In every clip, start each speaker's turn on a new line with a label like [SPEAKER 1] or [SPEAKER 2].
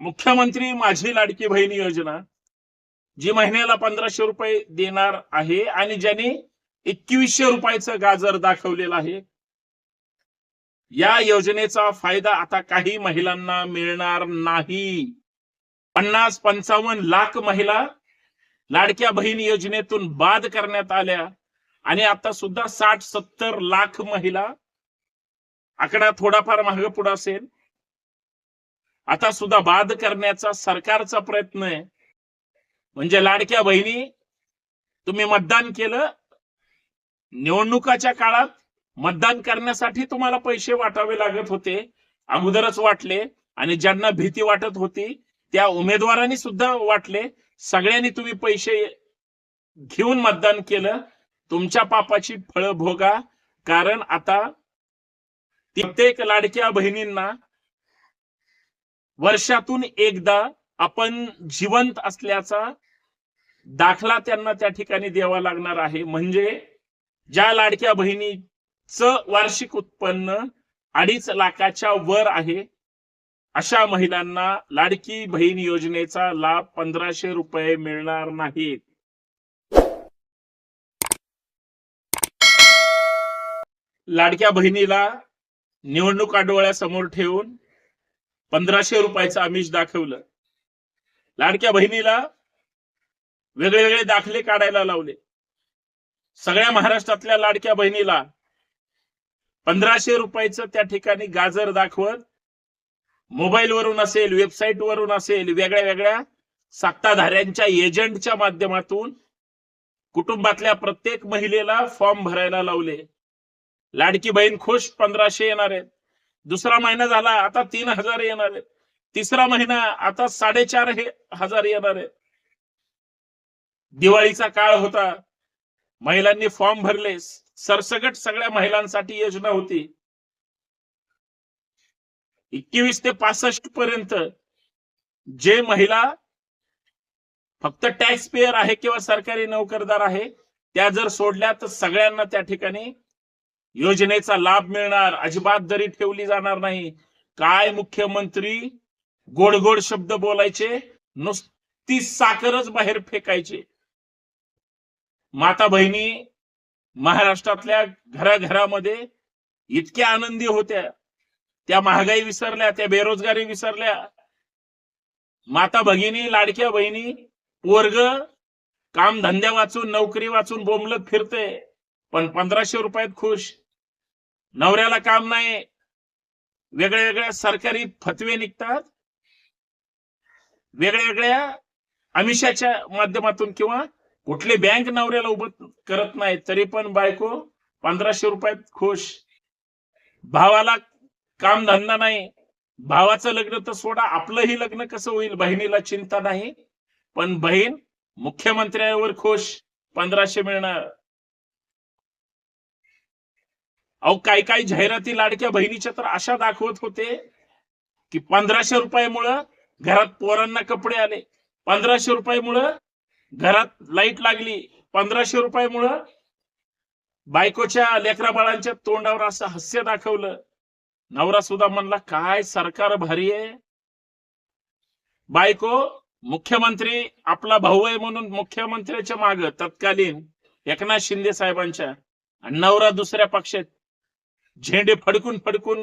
[SPEAKER 1] मुख्यमंत्री माझी लाडकी बहीण योजना जी महिन्याला पंधराशे रुपये देणार आहे आणि ज्यांनी एकवीसशे रुपयाचं गाजर दाखवलेलं आहे. या योजनेचा फायदा आता काही महिलांना मिळणार नाही. पन्नास पंचावन्न लाख महिला लाडक्या बहीण योजनेतून बाद करण्यात आल्या आणि आता सुद्धा साठ सत्तर लाख महिला आकडा थोडाफार महाग पुढे असेल. आता सुद्धा बाद करण्याचा सरकारचा प्रयत्न आहे. म्हणजे लाडक्या बहिणी तुम्ही मतदान केलं निवडणुकाच्या काळात मतदान करण्यासाठी तुम्हाला पैसे वाटावे लागत होते अगोदरच वाटले आणि ज्यांना भीती वाटत होती त्या उमेदवारांनी सुद्धा वाटले सगळ्यांनी तुम्ही पैसे घेऊन मतदान केलं तुमच्या पापाची फळं भोगा. कारण आता प्रत्येक लाडक्या बहिणींना वर्षातून एकदा आपण जिवंत असल्याचा दाखला त्यांना त्या ठिकाणी द्यावा लागणार आहे. म्हणजे ज्या लाडक्या बहिणीचं वार्षिक उत्पन्न अडीच लाखाच्या वर आहे अशा महिलांना लाडकी बहीण योजनेचा लाभ पंधराशे रुपये मिळणार नाहीत लाडक्या बहिणीला निवडणूक डोळ्यासमोर ठेवून पंधराशे रुपयाचं आमिष दाखवलं. लाडक्या बहिणीला वेगळे वेगळे दाखले काढायला लावले. सगळ्या महाराष्ट्रातल्या लाडक्या बहिणीला पंधराशे रुपयाचं त्या ठिकाणी गाजर दाखवत मोबाईल वरून असेल वेबसाईट वरून असेल वेगळ्या वेगळ्या सत्ताधाऱ्यांच्या एजंटच्या माध्यमातून कुटुंबातल्या प्रत्येक महिलेला फॉर्म भरायला लावले. लाडकी बहीण खुश पंधराशे येणार आहेत. दुसरा महिना झाला आता तीन हजार येणार आहे तिसरा महिना आता साडेचार हे हजार येणार आहे दिवाळीचा काळ होता. महिलांनी फॉर्म भरले. सरसगट सगळ्या महिलांसाठी योजना होती. एकवीस ते पासष्ट पर्यंत जे महिला फक्त टॅक्स पेयर आहे किंवा सरकारी नोकरदार आहे त्या जर सोडल्या तर सगळ्यांना त्या ठिकाणी योजनेचा लाभ मिळणार अजिबात दरी ठेवली जाणार नाही. काय मुख्यमंत्री गोड गोड शब्द बोलायचे? नुसती साखरच बाहेर फेकायचे. माता बहिणी महाराष्ट्रातल्या घराघरामध्ये इतक्या आनंदी होत्या. त्या महागाई विसरल्या त्या बेरोजगारी विसरल्या. माता भगिनी लाडक्या बहिणी वर्ग काम धंद्या वाचून नोकरी वाचून बोंबलत फिरते पण पंधराशे रुपयात खुश. नवऱ्याला काम नाही. वेगळ्या वेगळ्या सरकारी फतवे निघतात. वेगळ्या वेगळ्या आमिषाच्या माध्यमातून किंवा कुठली बँक नवऱ्याला उभं करत नाही तरी पण बायको पंधराशे रुपयात खुश. भावाला काम धंदा नाही. भावाचं लग्न तर सोडा आपलंही लग्न कसं होईल? बहिणीला चिंता नाही. पण बहीण मुख्यमंत्र्यावर खुश पंधराशे मिळणार. अहो काही काही जाहिराती लाडक्या बहिणीच्या तर अशा दाखवत होते की पंधराशे रुपयामुळं घरात पोरांना कपडे आले. पंधराशे रुपयामुळं घरात लाइट लागली. पंधराशे रुपयामुळं बायकोच्या लेकरा बाळांच्या तोंडावर असं हास्य दाखवलं. नवरा सुद्धा म्हणला काय सरकार भारी आहे. बायको मुख्यमंत्री आपला भाऊ आहे म्हणून मुख्यमंत्र्याच्या माग तत्कालीन एकनाथ शिंदे साहेबांच्या आणि नवरा दुसऱ्या पक्षात झेंडे फडकून फडकून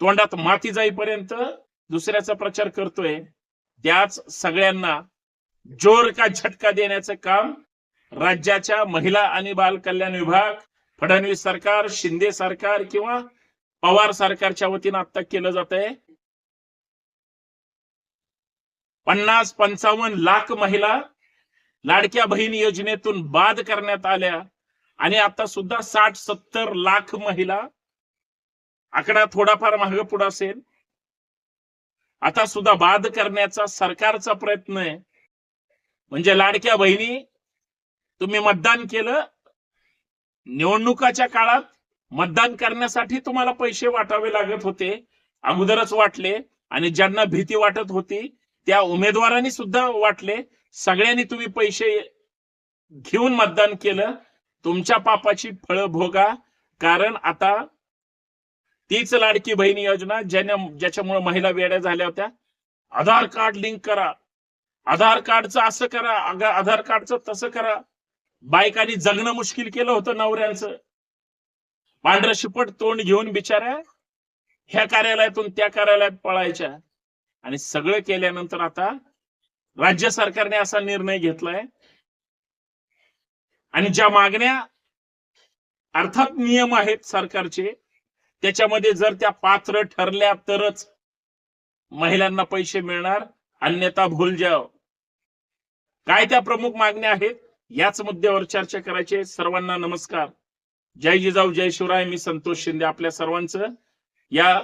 [SPEAKER 1] तोंडात माती जाईपर्यंत दुसऱ्याचा प्रचार करतोय. त्याच सगळ्यांना जोर का झटका देण्याचं काम राज्याच्या महिला आणि बाल कल्याण विभाग फडणवीस सरकार शिंदे सरकार किंवा पवार सरकारच्या वतीनं आता केलं जात आहे पन्नास पंचावन्न लाख महिला लाडक्या बहीण योजनेतून बाद करण्यात आल्या. आणि आता सुद्धा साठ सत्तर लाख महिला आकडा थोडाफार माग पुढे असेल. आता सुद्धा बाद करण्याचा सरकारचा प्रयत्न आहे. म्हणजे लाडक्या बहिणी तुम्ही मतदान केलं. निवडणुकाच्या काळात मतदान करण्यासाठी तुम्हाला पैसे वाटावे लागत होते अगोदरच वाटले आणि ज्यांना भीती वाटत होती त्या उमेदवारांनी सुद्धा वाटले सगळ्यांनी तुम्ही पैसे घेऊन मतदान केलं. तुमच्या पापाची फळं भोगा. कारण आता तीच लाडकी बहीण योजना ज्याने ज्याच्यामुळे महिला वेड्या झाल्या होत्या. आधार कार्ड लिंक करा. आधार कार्डचं असं करा. आधार कार्डचं तसं करा. बायकांनी जगणं मुश्किल केलं होतं नवऱ्यांचं. पांढरं शिपट तोंड घेऊन बिचाऱ्या ह्या कार्यालयातून त्या कार्यालयात पळायच्या. आणि सगळं केल्यानंतर आता राज्य सरकारने असा निर्णय घेतलाय. आणि ज्या मागण्या अर्थात नियम आहेत सरकारचे त्याच्यामध्ये जर त्या पात्र ठरल्या तरच महिलांना पैसे मिळणार अन्यथा भूल जाव. काय त्या प्रमुख मागण्या आहेत? याच मुद्द्यावर चर्चा करायची सर्वांना नमस्कार. जय जिजाऊ जय शिवराय. मी संतोष शिंदे आपल्या सर्वांचं. या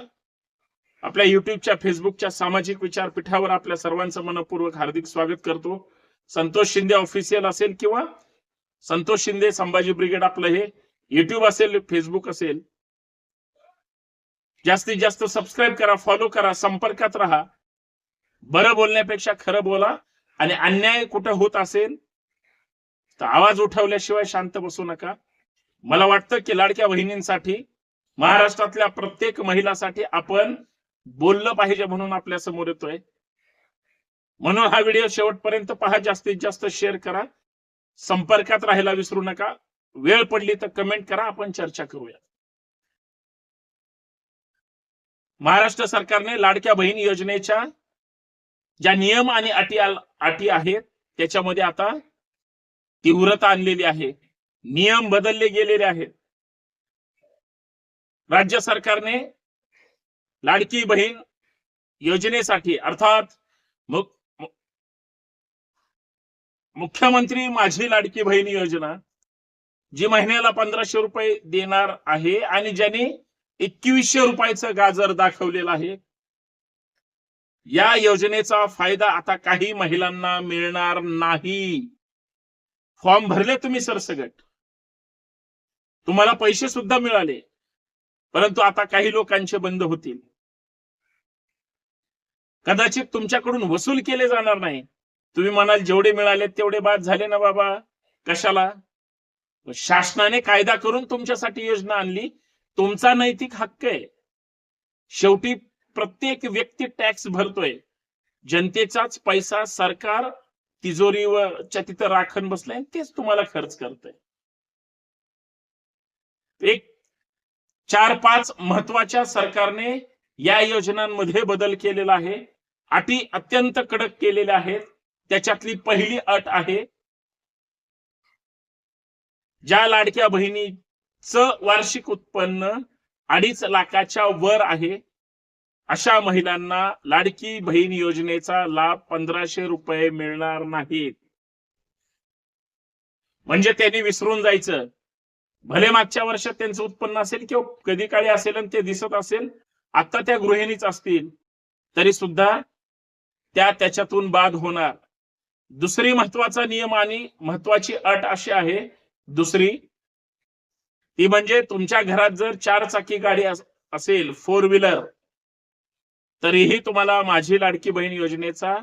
[SPEAKER 1] आपल्या युट्यूबच्या फेसबुकच्या सामाजिक विचारपीठावर आपल्या सर्वांचं मनपूर्वक हार्दिक स्वागत करतो. संतोष शिंदे ऑफिशियल असेल किंवा संतोष शिंदे संभाजी ब्रिगेड आपलं हे. युट्यूब असेल फेसबुक असेल. जास्तीत जास्त सबस्क्राईब करा फॉलो करा संपर्कात राहा. बरं बोलण्यापेक्षा खरं बोला आणि अन्याय कुठं होत असेल तर आवाज उठवल्याशिवाय शांत बसू नका. मला वाटतं की लाडक्या बहिणींसाठी महाराष्ट्रातल्या प्रत्येक महिलासाठी आपण बोललं पाहिजे म्हणून आपल्यासमोर येतोय. म्हणून हा व्हिडिओ शेवटपर्यंत पहा जास्तीत जास्त शेअर करा. संपर्कात राहायला विसरू नका. वेळ पडली तर कमेंट करा आपण चर्चा करूया महाराष्ट्र सरकारने लाडक्या बहीण योजनेच्या ज्या नियम आणि अटी अटी आहेत त्याच्यामध्ये आता तीव्रता आणलेली आहे. नियम बदलले गेलेले आहेत. राज्य सरकारने लाडकी बहीण योजनेसाठी अर्थात मग मुख्यमंत्री माझी लाडकी बहीण योजना जी महिन्याला पंधराशे रुपये देणार आहे आणि ज्यांनी एकवीसशे रुपयाचं गाजर दाखवलेलं आहे. या योजनेचा फायदा आता काही महिलांना मिळणार नाही. फॉर्म भरले तुम्ही सरसगट तुम्हाला पैसे सुद्धा मिळाले परंतु आता काही लोकांचे बंद होतील. कदाचित तुमच्याकडून वसूल केले जाणार नाही. तुम्ही म्हणाल जेवढे मिळाले तेवढे बाद झाले ना बाबा. कशाला? शासनाने कायदा करून तुमच्यासाठी योजना आणली. तुमचा नैतिक हक्क आहे. शेवटी प्रत्येक व्यक्ती टॅक्स भरतोय. जनतेचाच पैसा सरकार तिजोरीवरच्या तिथं राखण बसलाय तेच तुम्हाला खर्च करतय. एक चार पाच महत्त्वाच्या सरकारने या योजनांमध्ये बदल केलेला आहे. अटी अत्यंत कडक केलेल्या आहेत. त्याच्यातली पहिली अट आहे ज्या लाडक्या बहिणीचं वार्षिक उत्पन्न अडीच लाखाच्या वर आहे अशा महिलांना लाडकी बहीण योजनेचा लाभ पंधराशे रुपये मिळणार नाहीत. म्हणजे त्यांनी विसरून जायचं. भले मागच्या वर्षात त्यांचं उत्पन्न असेल किंवा कधी काळी असेल आणि ते दिसत असेल आता त्या गृहिणीच असतील तरी सुद्धा त्या त्याच्यातून बाद होणार. दुसरी महत्त्वाचा नियम आणि महत्वाची अट अशी आहे दुसरी ती म्हणजे तुमच्या घरात जर चार चाकी गाडी असेल फोर व्हीलर तरीही तुम्हाला माझी लाडकी बहीण योजनेचा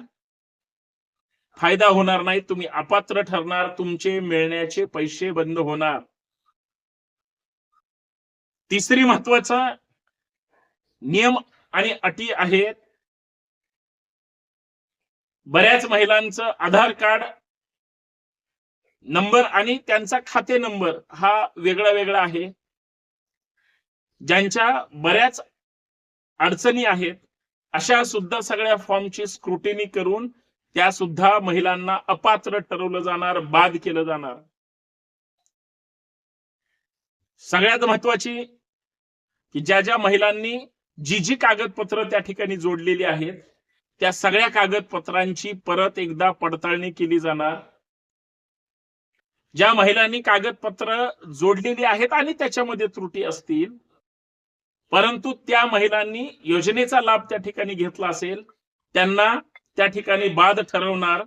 [SPEAKER 1] फायदा होणार नाही. तुम्ही अपात्र ठरणार तुमचे मिळण्याचे पैसे बंद होणार. तिसरी महत्त्वाचा नियम आणि अटी आहेत बऱ्याच महिलांचं आधार कार्ड नंबर आणि त्यांचा खाते नंबर हा वेगळा वेगळा आहे. ज्यांच्या बऱ्याच अडचणी आहेत अशा सुद्धा सगळ्या फॉर्मची स्क्रुटिनी करून त्या सुद्धा महिलांना अपात्र ठरवलं जाणार बाद केलं जाणार. सगळ्यात महत्वाची की ज्या ज्या महिलांनी जी जी कागदपत्र त्या ठिकाणी जोडलेली आहेत त्या सगळ्या कागदपत्रांची परत एकदा पडताळणी केली जाणार. ज्या महिलांनी कागदपत्र जोडलेली आहेत आणि त्याच्यामध्ये त्रुटी असतील परंतु त्या महिलांनी योजनेचा लाभ त्या ठिकाणी घेतला असेल त्यांना त्या ठिकाणी बाद ठरवणार.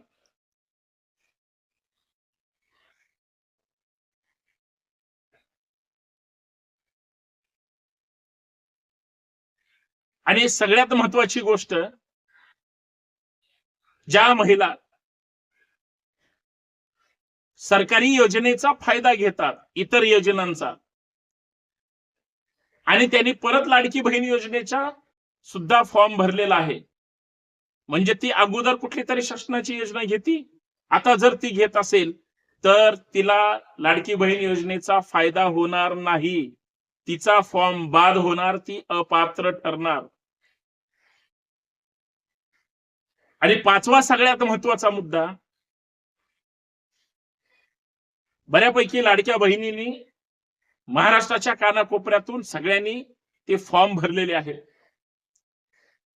[SPEAKER 1] आणि सगळ्यात महत्वाची गोष्ट ज्या महिला सरकारी योजनेचा फायदा घेतात इतर योजनांचा आणि त्यांनी परत लाडकी बहीण योजनेचा सुद्धा फॉर्म भरलेला आहे. म्हणजे ती अगोदर कुठली तरी शासनाची योजना घेती? आता जर ती घेत असेल तर तिला लाडकी बहीण योजनेचा फायदा होणार नाही. तिचा फॉर्म बाद होणार ती अपात्र ठरणार. आणि पाचवा सगळ्यात महत्त्वाचा मुद्दा बऱ्यापैकी लाडक्या बहिणींनी महाराष्ट्राच्या कानाकोपऱ्यातून सगळ्यांनी ते फॉर्म भरलेले आहेत.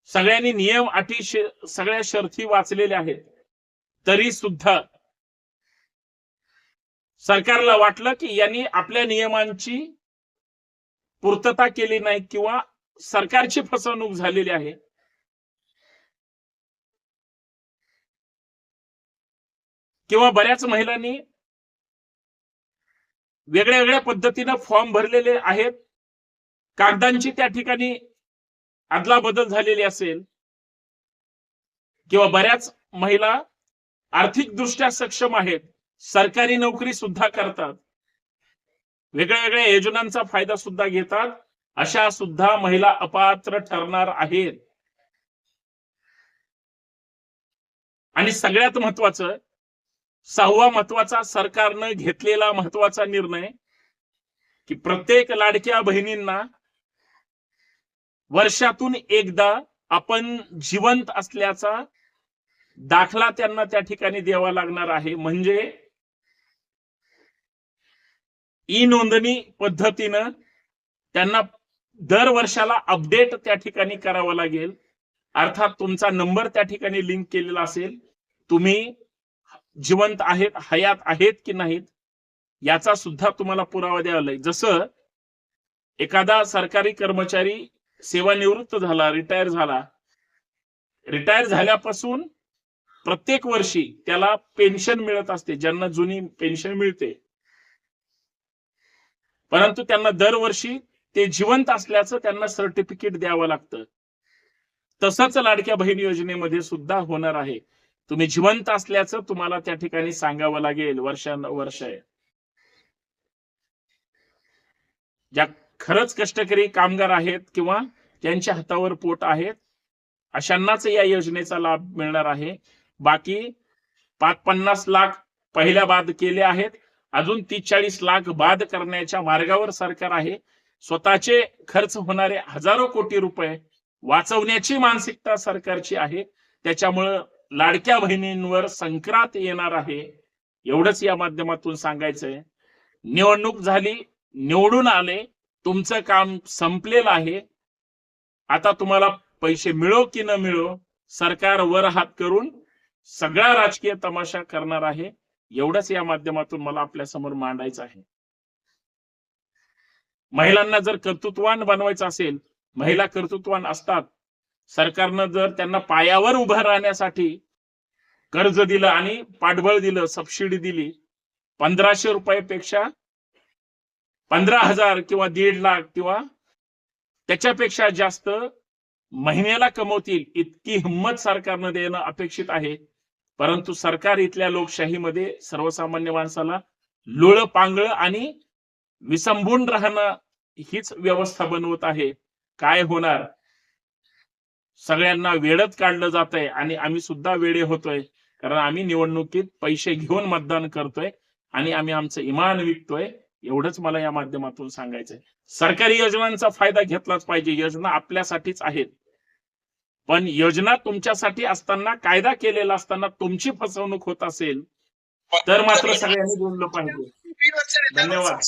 [SPEAKER 1] सगळ्यांनी नियम अटी सगळ्या शर्थी वाचलेल्या आहेत. तरी सुद्धा सरकारला वाटलं की यांनी आपल्या नियमांची पूर्तता केली नाही किंवा सरकारची फसवणूक झालेली आहे. किंवा बऱ्याच महिलांनी वेगळ्या वेगळ्या पद्धतीनं फॉर्म भरलेले आहेत. कागदांची त्या ठिकाणी अदलाबदल झालेली असेल किंवा बऱ्याच महिला आर्थिकदृष्ट्या सक्षम आहेत सरकारी नोकरी सुद्धा करतात वेगळ्या वेगळ्या योजनांचा फायदा सुद्धा घेतात अशा सुद्धा महिला अपात्र ठरणार आहेत. आणि सगळ्यात महत्वाचं सहावा महत्त्वाचा सरकारनं घेतलेला महत्त्वाचा निर्णय की प्रत्येक लाडक्या बहिणींना वर्षातून एकदा आपण जिवंत असल्याचा दाखला त्यांना त्या ठिकाणी द्यावा लागणार आहे. म्हणजे ई नोंदणी पद्धतीनं त्यांना दर वर्षाला अपडेट त्या ठिकाणी करावं लागेल. अर्थात तुमचा नंबर त्या ठिकाणी लिंक केलेला असेल. तुम्ही जिवंत आहेत हयात आहेत की नाहीत याचा सुद्धा तुम्हाला पुरावा द्यावा लागेल. जसं एखादा सरकारी कर्मचारी सेवानिवृत्त झाला रिटायर झाला. रिटायर झाल्यापासून प्रत्येक वर्षी त्याला पेन्शन मिळत असते ज्यांना जुनी पेन्शन मिळते. परंतु त्यांना दरवर्षी ते जिवंत असल्याचं त्यांना सर्टिफिकेट द्यावं लागतं. तसंच लाडक्या बहीण योजनेमध्ये सुद्धा होणार आहे. तुम्ही जिवंत असल्याचं तुम्हाला त्या ठिकाणी सांगावं लागेल वर्षानुवर्ष. ज्या खरंच कष्टकरी कामगार आहेत किंवा ज्यांच्या हातावर पोट आहेत अशांनाच या योजनेचा लाभ मिळणार आहे. बाकी पाच पन्नास लाख पहिल्या बाद केले आहेत. अजून तीस चाळीस लाख बाद करण्याच्या मार्गावर सरकार आहे. स्वतःचे खर्च होणारे हजारो कोटी रुपये वाचवण्याची मानसिकता सरकारची आहे. त्याच्यामुळं लाडक्या बहिणींवर संक्रांत येणार आहे एवढंच या माध्यमातून सांगायचंय. निवडणूक झाली निवडून आले तुमचं काम संपलेलं आहे. आता तुम्हाला पैसे मिळो की न मिळो सरकार वर हात करून सगळा राजकीय तमाशा करणार आहे. एवढंच या माध्यमातून मला आपल्यासमोर मांडायचं आहे. महिलांना जर कर्तृत्वान बनवायचं असेल महिला कर्तृत्वान असतात सरकारनं जर त्यांना पायावर उभं राहण्यासाठी कर्ज दिलं आणि पाठबळ दिलं सबसिडी दिली पंधराशे रुपयापेक्षा पंधरा हजार किंवा दीड लाख किंवा त्याच्यापेक्षा जास्त महिन्याला कमवतील इतकी हिंमत सरकारनं देणं अपेक्षित आहे. परंतु सरकार इथल्या लोकशाहीमध्ये सर्वसामान्य माणसाला लोळ पांगळ आणि विसंबून राहणं हीच व्यवस्था बनवत आहे. काय होणार? सगळ्यांना वेळत काढलं जात आहे आणि आम्ही सुद्धा वेळे होतोय. कारण आम्ही निवडणुकीत पैसे घेऊन मतदान करतोय आणि आम्ही आमचं इमान विकतोय एवढंच मला या माध्यमातून सांगायचंय. सरकारी योजनांचा फायदा घेतलाच पाहिजे. योजना आपल्यासाठीच आहेत. पण योजना तुमच्यासाठी असताना कायदा केलेला असताना तुमची फसवणूक होत असेल तर मात्र सगळ्यांनी बोललं पाहिजे. धन्यवाद.